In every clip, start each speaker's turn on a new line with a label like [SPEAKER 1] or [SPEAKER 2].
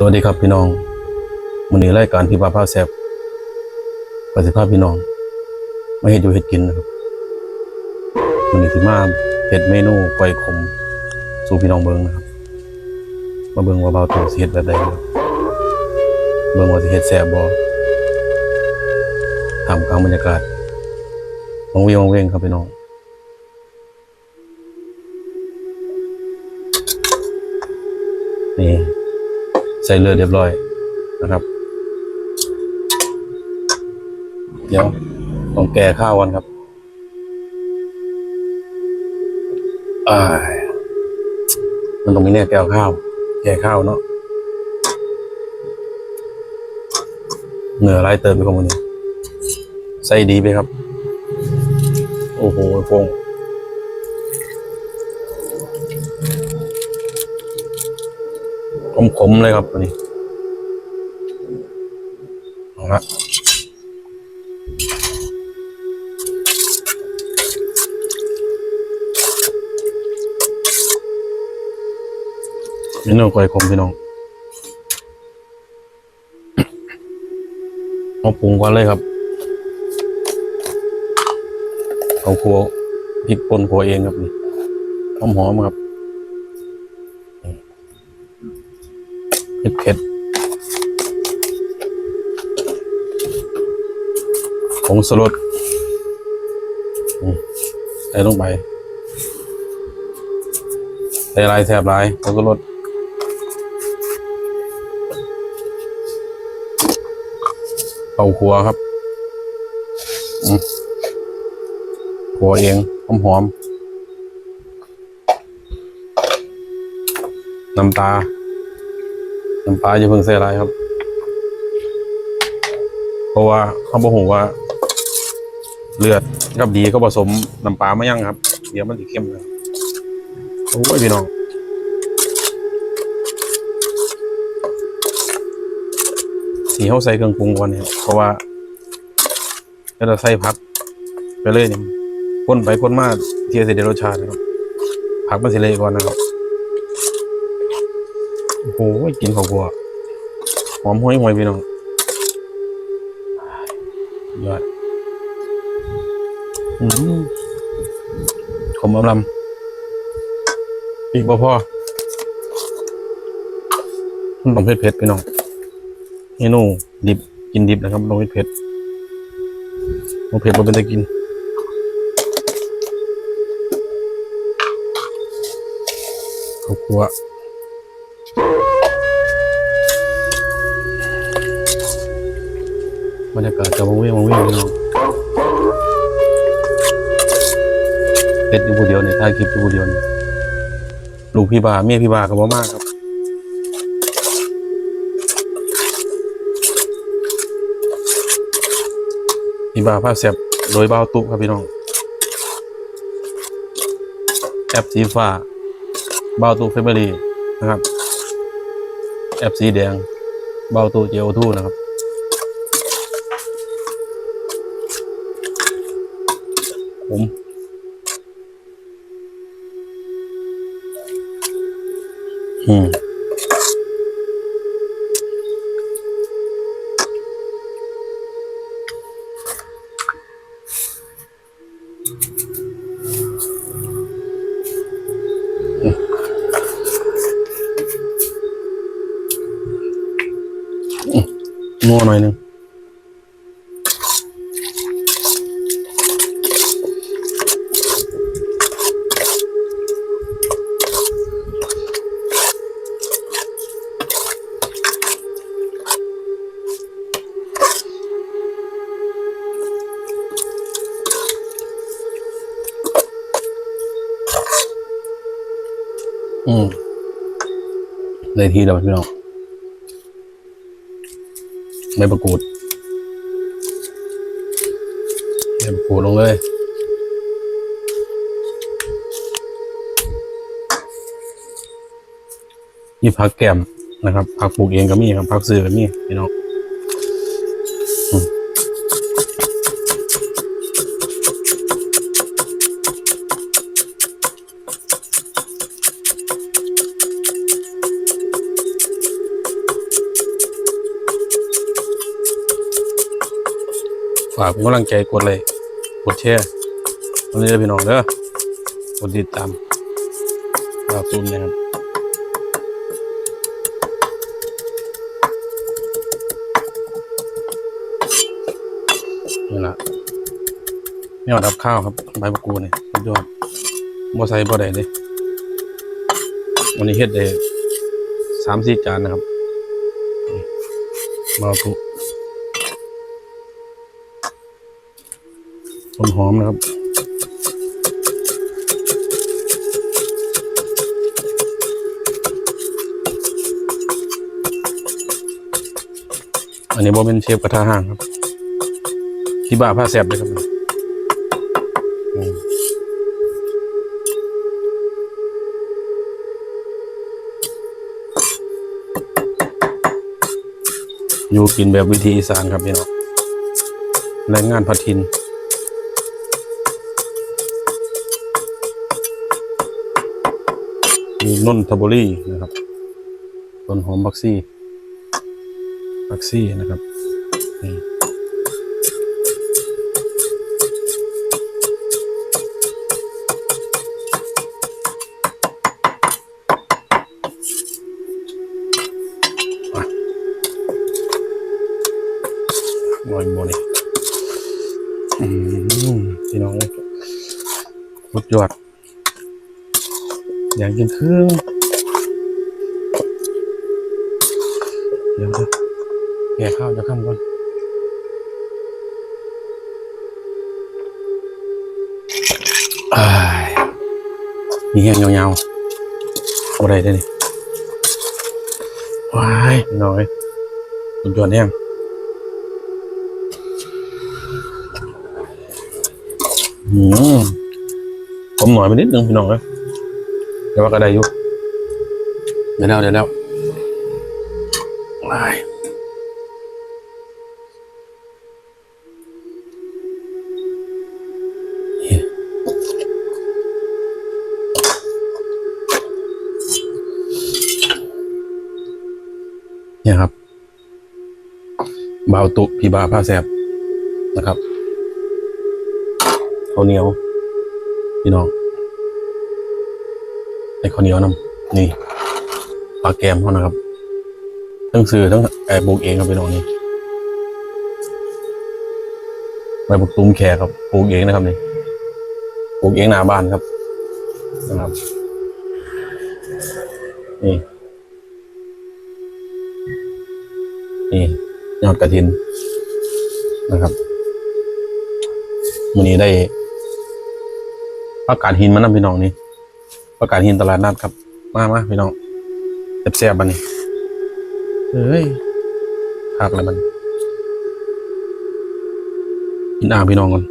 [SPEAKER 1] สวัสดีครับพี่น้องวันนี้รายการพี่ปาพาแซบประสิทธิภาพพี่น้องไม่เห็ดอยู่เห็ดกินนะครับวันนี้สิมาเห็ดเมนูก้อยขมสู่พี่น้องเบิงนะครับ มาเบิงว่าเบาตัวสิเห็ดแบบใดนะครับเบิงว่าสิเห็ดแซบบ่ทำกลางบรรยากาศวังเวงวังเวงครับพี่น้องนี่ ใส่เลือดเรียบร้อยนะครับ เดี๋ยวต้องแก่ข้าวกันครับอ่ายมันต้องมีเนี่ยแก้วข้าว แก่ข้าวเนาะเหนือไรเติมไปของมันนี้ใส่ดีไปครับ โอ้โหโฟง ขมๆเลยครับตัวนี้เอาละนี่น้องก้อยขมพี่น้องเอาปรุงก่อนเลยครับเอาครัวพริกป่นครัวเองครับนี่หอมๆครับ เผ็ดเผ็ดผงสลดอืมใส่ลงไปใส่ลายแสบลายผงสลดเป่าขัวครับขัวเองหอมหอมๆน้ำตา น้ำปลาอย่าเพิ่งใส่อะไรครับ เพราะว่าเขาบอกผมว่า เลือดกับดีก็ผสมน้ำปลาไมายังครับ เดี๋ยวมันจะเข้มนะโอ้ยพี่น้องสีเขาใส่เครื่องปรุงก่อนเนี่ยเพราะว่าถ้าเราใส่ผักไปเลยเนี่ยพ่นไปพ่นมาเทียเสร็จเดี๋ยวรสชาตินะครับผักมันสิเละก่อนนะครับ โอ้โหกินข้าวคั่วหอมห้อยหวยพี่น้องยอดอืมขมอำลำปีกบ่พอมันต้องเผ็ดเผ็ดพี่น้องเมนูดิบกินดิบนะครับต้องเผ็ดเผ็ดต้องเผ็ดบ่เป็นตะกินข้าวคั่ว บรรยากาศจะวังเวงวังเวงพี่น้องเด็ดอยู่ผู้เดียวเนี่ยถ่ายคลิปอยู่ผู้เดียวเนี่ยลูกพี่บาเมียพี่บากับว่ามากครับพี่บาภาพแซ่บโดยเบาตุครับพี่น้องแอปสีฟ้าเบาตุเฟเบอรี่นะครับแอปสีแดงเบาตุเจโอทูนะครับ ผมอืมนัวหน่อยหนึง อืมได้ทีแล้วพี่น้องไม่ประกูดไม่ประกูดลงเลยมีผักแกมนะครับผักปลูกเองก็มีครับผักซื้อก็มีพี่น้อง ฝากกำลังใจกดไลค์กดแชร์วันนี้เด้อพี่น้องเด้อกดติดตามดาวตูนนะครับนี่ละไม่เอาดับข้าวครับใบมะกรูดเนี่ยสุดยอดบ่ใส่บ่ได้เลยวันนี้เฮ็ดได้สามสี่จานนะครับมาทุ ต้นหอมนะครับอันนี้บ่เป็นเชฟกระทะห่างครับ ที่บ้าผ้าแสบเลยครับอืมอยู่กินแบบวิธีอีสานครับพี่น้องแรงงานพัดทิน นนทบุรีนะครับ ต้นหอมบักซี่บักซี่นะครับนี่อะหน่อยโมนี่อืมพี่น้องสุดยอด อยากกินเครื่องเดี๋ยวนะแกข้าวจะข้ามก่อนอ้ายมีแห้งยาวๆอาอะไรได้นี่ว้ายน้อยสุดยอดแห้งอืมผมหน่อยไปนิดนึงพี่น้อง เลยแต่ว่าก็ได้อยู่เดี๋ยวแล้วเดี๋ยวแล้วว้ายนี่เนี่ยครับบาวตุพี่บาผ้าแสบนะครับข้าวเหนียว พี่น้อง ไอ้ข้าวเหนียวนำนี่ปลาแกมเขานะครับทั้งซื้อทั้งแอบปลูกเองครับพี่น้องนี่ใบบุกตุ้มแขกครับปลูกเองนะครับนี่ปลูกเองหน้าบ้านครับนะครับ นี่ นี่ยอดกระถินนะครับวันนี้ได้ประกาศหินมานำพี่น้องนี่ ประกาศหินตลาดนัดครับ มามาพี่น้องแซ่บๆบันนี้เฮ้ยคักอะไรมันกินอ่างพี่น้องก่อน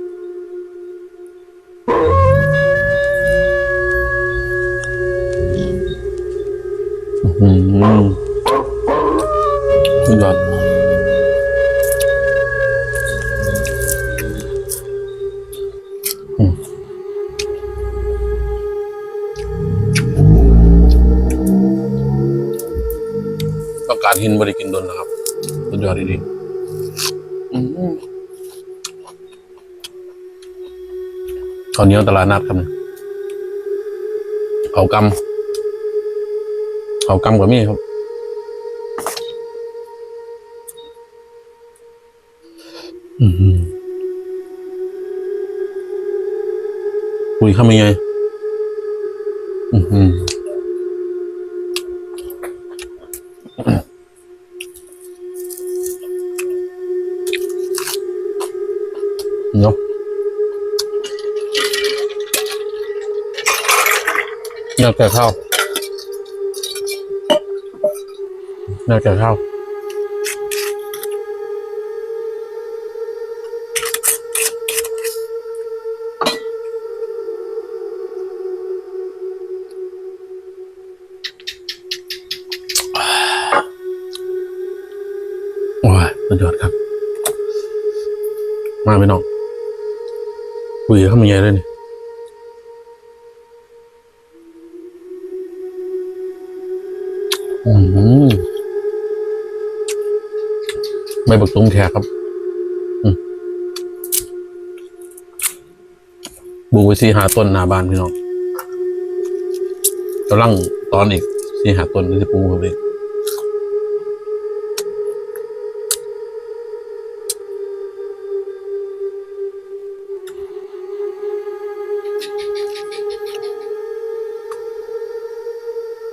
[SPEAKER 1] หินบริกินดนนะครับสุดยอดดีๆอืมข้าวเหนียวตลาดนัดครับเนี่ยเขากำเขากำกับมีครับอืมคุยเข้ามาไง อืม อยากแก่ข้าวอยากแก่ข้าวโอ้ยสุดยอดครับ มาไปน้องคุยเข้ามาใหญ่เลยนี่ อืมใบบักตุ้งแขกครับอืมปลูกไว้สี่หาต้นหน้าบ้านพี่น้องกำลังตอนอีกสี่หาต้นที่จะปลูกครับเอง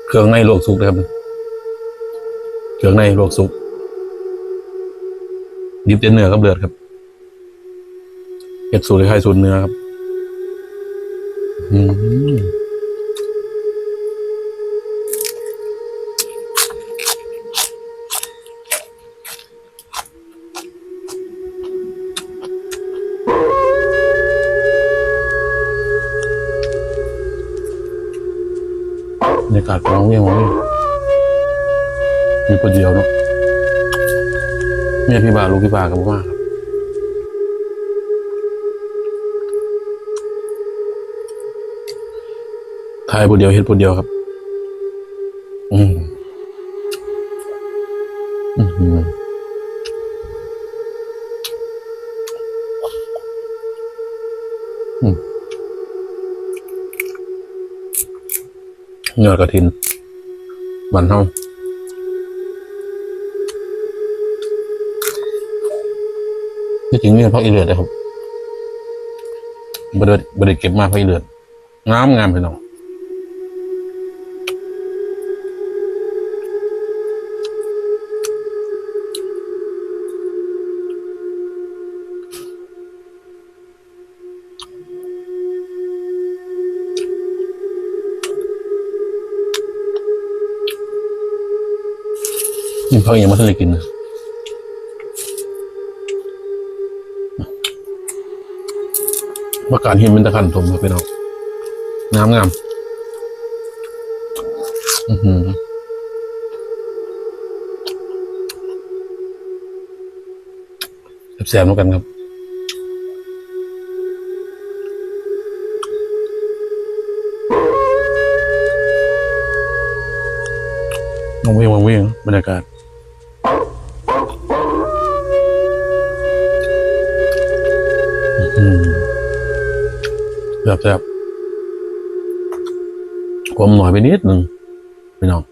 [SPEAKER 1] เครื่องในลวกสุกนะครับ เครื่องในลวกสุกดิบเต็นเนื้อกับเลือดครับเก็ดสูตรคล้ายๆสูตรเนื้อครับ อืมบรรยากาศของเงี้ยของเงี้ย อยู่คนเดียวเนาะเมียพี่บาลูกพี่บากับว่าครับถ่ายผู้เดียวเห็นผู้เดียวครับอืมอืมอืมยอดกระถินบันเทา ที่จริงนี่พักอีเลือดนะครับบไดบไดเก็บมาพักอีเลือดงามงามพี่น้องนี่เขายังไม่ทันได้กินนะ ประกาศหินเป็นตะขันถมครับพี่น้องงามงามอือหือแสบๆเหมือนกันครับมองวิ่งมองวิ่งบรรยากาศอืม แซ่บแซ่บความหน่อยไปนิดหนึ่งพี่น้อง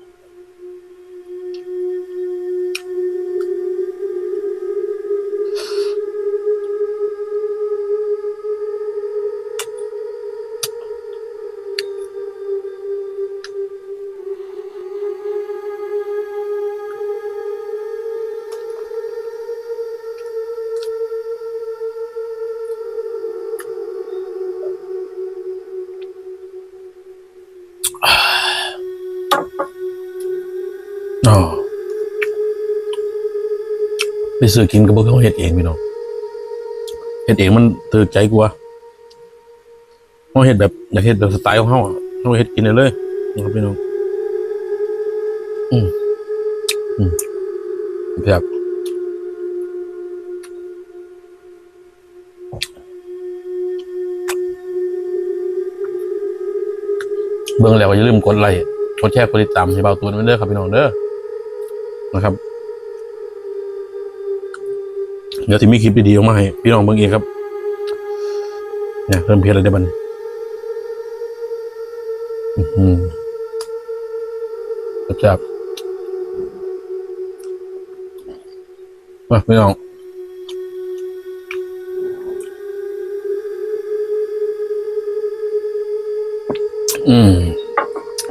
[SPEAKER 1] ไปซื้อกินก็บอกเขาเฮ็ดเองพี่น้องเฮ็ดเองมันตื่นใจกว่าเขาเฮ็ดแบบอยากเฮ็ดแบบสไตล์ของเขาเขาเฮ็ดกินได้เลยนะครับพี่น้องอืมอืมแบบเบิ่งแล้วก็อย่าลืมกดไลค์กดแชร์กดติดตามให้เบาตัวนั้นเด้อครับพี่น้องเด้อนะครับ เดี๋ยวที่มีคลิปดีๆออกมาให้พี่น้องเบิ่งเองครับเนี่ยเริ่มเพลอะไรได้บ้างอือหือจับมาพี่น้องอืม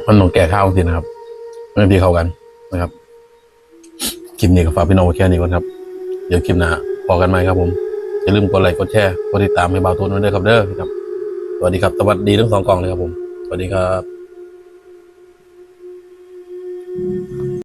[SPEAKER 1] มันต้องแก่ข้าวจริงนะครับไม่ดีเข้ากันนะครับคลิปนี้ก็ฝากพี่น้องไว้แค่นี้ก่อนครับ เดี๋ยวคลิปหน้า พอกันไหมครับผม อย่าลืมกดไลค์กดแชร์กดติดตามให้บ่าวโทนด้วยนะครับเด้อครับ สวัสดีครับสวัสดีทั้งสองกล่องเลยครับผม สวัสดีครับ